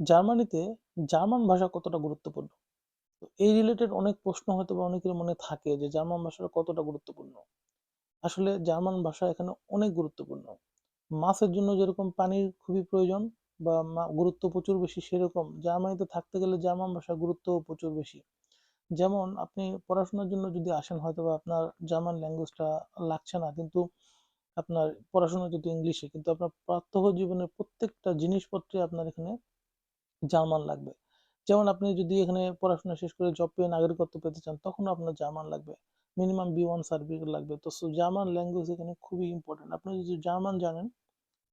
জার্মানিতে জার্মান ভাষা কতটা গুরুত্বপূর্ণ? এই রিলেটেড অনেক প্রশ্ন হয়তোবা অনেকের মনে থাকে যে জার্মান ভাষাটা কতটা গুরুত্বপূর্ণ? আসলে জার্মান ভাষা এখানে অনেক গুরুত্বপূর্ণ। মাছের জন্য যেরকম পানির খুবই প্রয়োজন বা গুরুত্ব প্রচুর বেশি সেরকম জার্মানিতে থাকতে গেলে জার্মান ভাষার গুরুত্ব প্রচুর বেশি। যেমন আপনি পড়াশোনার জন্য যদি আসেন, হয়তো বা আপনার জার্মান ল্যাঙ্গুয়েজটা লাগছে না, কিন্তু আপনার পড়াশোনা যদি ইংলিশে, কিন্তু আপনার প্রাত্যহ জীবনের প্রত্যেকটা জিনিসপত্রে আপনার এখানে জার্মান লাগবে। যেমন আপনি যদি এখানে পড়াশোনা শেষ করে জব পেয়ে নাগরিকত্ব পেতে চান, তখনও আপনার জার্মান লাগবে। মিনিমাম বি1 সার্টিফিকেট লাগবে। তো জার্মান ল্যাঙ্গুয়েজ এখানে খুবই ইম্পোর্টেন্ট। আপনি যদি জার্মান জানেন,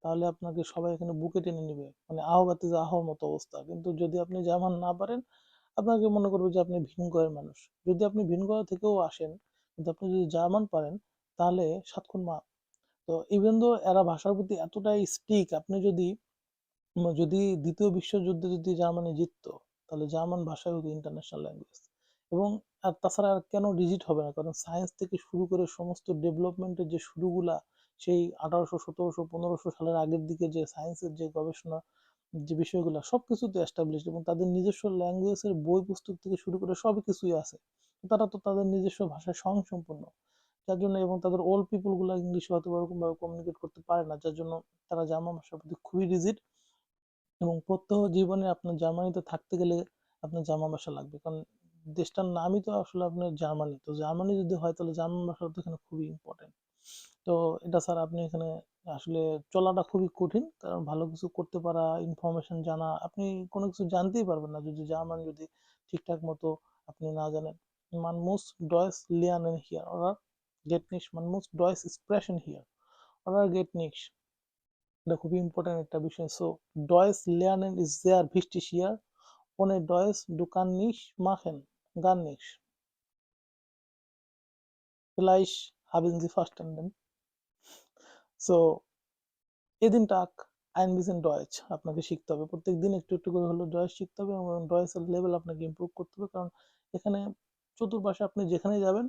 তাহলে আপনাকে সবাই এখানে বুকে টেনে নিবে। মানে আহো বাতিজা আহোর মতো অবস্থা। কিন্তু যদি আপনি জার্মান না পারেন, আপনাকে মনে করবে যে আপনি ভিন গ্রহের মানুষ। যদি আপনি ভিন গ্রহ থেকেও আসেন, কিন্তু আপনি যদি জার্মান পারেন, তাহলে সাতক্ষণ মা তো ইভেন দো এরা ভাষার প্রতি এতটাই স্টিক আপনি যদি যদি দ্বিতীয় বিশ্বযুদ্ধে যদি জার্মানি জিততো, তাহলে জার্মান ভাষাই হতো ইন্টারন্যাশনাল ল্যাঙ্গুয়েজ। এবং আর তাছাড়া আর কেন ডিজিট হবে না? কারণ সায়েন্স থেকে শুরু করে সমস্ত ডেভেলপমেন্টের যে শুরুগুলা সেই আঠারোশো সতেরোশো পনেরোশো সালের আগের দিকে যে সায়েন্সের যে গবেষণা যে বিষয়গুলা সবকিছুতে এস্টাবলিশড এবং তাদের নিজস্ব ল্যাঙ্গুয়েজের বই পুস্তক থেকে শুরু করে সব কিছুই আছে। তারা তো তাদের নিজস্ব ভাষায় স্বয়ংসম্পূর্ণ। যার জন্য এবং তাদের ওল্ড পিপলগুলা ইংলিশে হয়তোবা ওরকমভাবে কমিউনিকেট করতে পারে না। যার জন্য তারা জার্মান ভাষার প্রতি খুবই রিজিড এবং প্রত্যহ জীবনে আপনার জার্মানিতে থাকতে গেলে আপনার জার্মান ভাষা লাগবে। কারণ দেশটার নামই তো আসলে আপনার জার্মানি। তো জার্মানি যদি হয় তাহলে জার্মান ভাষাটা তো এখানে খুবই ইম্পোর্টেন্ট। তো এটা ছাড়া আপনি এখানে আসলে চলাটা খুবই কঠিন। কারণ ভালো কিছু করতে পারা, ইনফরমেশন জানা, আপনি কোনো কিছু জানতেই পারবেন না যদি জার্মান যদি ঠিকঠাক মতো আপনি না জানেন। Man muss Deutsch lernen hier oder geht nicht. Man muss Deutsch sprechen hier oder geht nicht. এটা খুবই ইম্পর্টেন্ট একটা বিষয়। সো ডয়েস লেয়ারেন ইজ দেয়ার ভিস্টি শিয়ার? ওনে ডয়েস দোকান নিস মাখেন? গান নিস ফ্লাইশ হাবিন জি ফার্স্ট অ্যান্ডেন সো এদিন টাক আইন বিজেন ডয়েচ আপনাকে শিখতে হবে। প্রত্যেক দিন একটু একটু করে হলো ডয়েস শিখতে হবে এবং ডয়েসের লেভেল আপনাকে ইম্প্রুভ করতে হবে। কারণ এখানে চতুর্পাশে আপনি যেখানে যাবেন,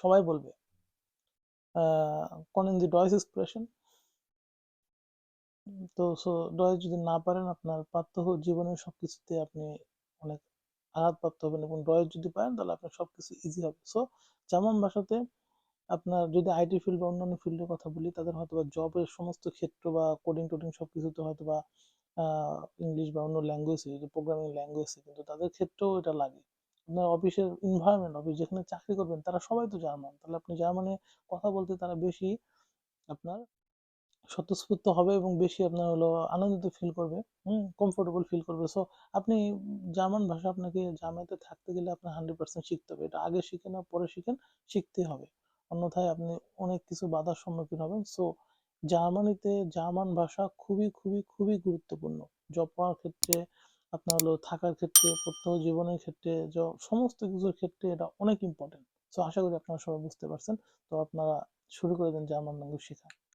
সবাই বলবে কোন ইন দি ডয়েস তো সো ডয়েচ যদি না পারেন আপনার প্রাত্যহ জীবনের সবকিছুতে আপনি অনেক আঘাতপ্রাপ্ত হবেন এবং ডয়েচ যদি পারেন তাহলে আপনার সবকিছু ইজি হবে। সো জার্মান ভাষাতে আপনার যদি আইটি ফিল্ড বা অন্যান্য ফিল্ডের কথা বলি তাদের হয়তোবা জবের সমস্ত ক্ষেত্র বা কোডিং-টোডিং সবকিছুতে হয়তোবা আ ইংলিশ বা অন্য ল্যাঙ্গুয়েজ যদি প্রোগ্রামিং ল্যাঙ্গুয়েজ কিন্তু তাদের ক্ষেত্রেও এটা লাগে। আপনার অফিসের এনভায়রনমেন্ট, অফিস যেখানে চাকরি করবেন তারা সবাই তো জার্মান। তাহলে আপনি জার্মানে কথা বলতে তারা বেশি আপনার স্বতঃস্ফূর্ত হবে এবং বেশি আপনার হলো আনন্দিত ফিল করবে, হুম? কমফোর্টেবল ফিল করবে। সো আপনি জার্মান ভাষা আপনাকে জার্মানিতে থাকতে গেলে আপনার 100% শিখতে হবে। এটা আগে শিখেন আর পরে শিখেন, শিখতেই হবে। অন্যথায় আপনি অনেক কিছু বাধার সম্মুখীন হবেন। সো জার্মানিতে জার্মান ভাষা খুবই, খুবই, খুবই গুরুত্বপূর্ণ। জব পাওয়ার ক্ষেত্রে, আপনার হলো থাকার ক্ষেত্রে, প্রত্যহ জীবনের ক্ষেত্রে, সমস্ত কিছুর ক্ষেত্রে এটা অনেক ইম্পোর্টেন্ট। সো আশা করি আপনারা সবাই বুঝতে পারছেন। তো আপনারা শুরু করে দেন জার্মান ল্যাঙ্গুয়েজ শেখা।